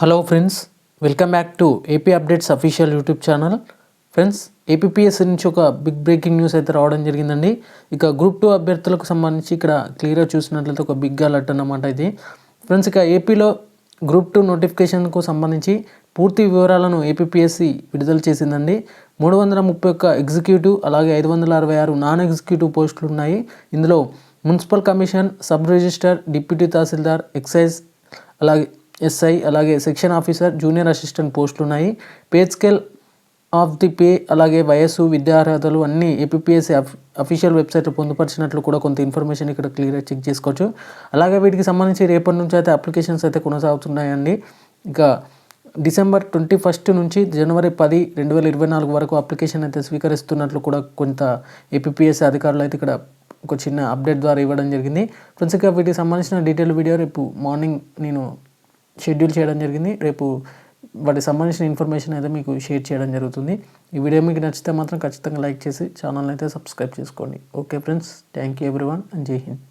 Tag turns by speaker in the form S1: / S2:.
S1: Hello friends welcome back to AP updates official YouTube channel friends APS నుంచి ఒక big breaking news అయితే రావడం జరిగిందండి. ఇక గ్రూప్ టూ అభ్యర్థులకు సంబంధించి ఇక్కడ క్లియర్గా చూసినట్లయితే ఒక బిగ్ అలర్ట్ అన్నమాట ఇది. ఫ్రెండ్స్ ఇక ఏపీలో గ్రూప్ టూ నోటిఫికేషన్కు సంబంధించి పూర్తి వివరాలను ఏపీఎస్సి విడుదల చేసిందండి. మూడు వందల ముప్పై ఒక్క ఎగ్జిక్యూటివ్ అలాగే ఐదు వందల అరవై ఆరు నాన్ ఎగ్జిక్యూటివ్ పోస్టులు ఉన్నాయి. ఇందులో municipal commission sub register deputy Tahsildar excise అలాగే ఎస్ఐ అలాగే సెక్షన్ ఆఫీసర్ జూనియర్ అసిస్టెంట్ పోస్టులు ఉన్నాయి pay scale of the pay అలాగే వయస్సు విద్యార్హతలు అన్నీ ఏపీఎస్సీ అఫీషియల్ వెబ్సైట్లో పొందుపరిచినట్లు కూడా కొంత ఇన్ఫర్మేషన్ ఇక్కడ క్లియర్గా చెక్ చేసుకోవచ్చు. అలాగే వీటికి సంబంధించి రేపటి నుంచి అయితే అప్లికేషన్స్ అయితే కొనసాగుతున్నాయండి. ఇక డిసెంబర్ ట్వంటీ ఫస్ట్ నుంచి జనవరి పది రెండు వేల ఇరవై నాలుగు వరకు అప్లికేషన్ అయితే స్వీకరిస్తున్నట్లు కూడా కొంత ఏపీఎస్సీ అధికారులు అయితే ఇక్కడ ఒక చిన్న అప్డేట్ ద్వారా ఇవ్వడం జరిగింది. ఫ్రెండ్స్ ఇక వీటికి సంబంధించిన డీటెయిల్ వీడియో రేపు మార్నింగ్ నేను షెడ్యూల్ చేయడం జరిగింది. రేపు వాటికి సంబంధించిన ఇన్ఫర్మేషన్ అయితే మీకు షేర్ చేయడం జరుగుతుంది. ఈ వీడియో మీకు నచ్చితే మాత్రం ఖచ్చితంగా లైక్ చేసి ఛానల్ అయితే సబ్స్క్రైబ్ చేసుకోండి. Okay friends thank you everyone and Jai Hind.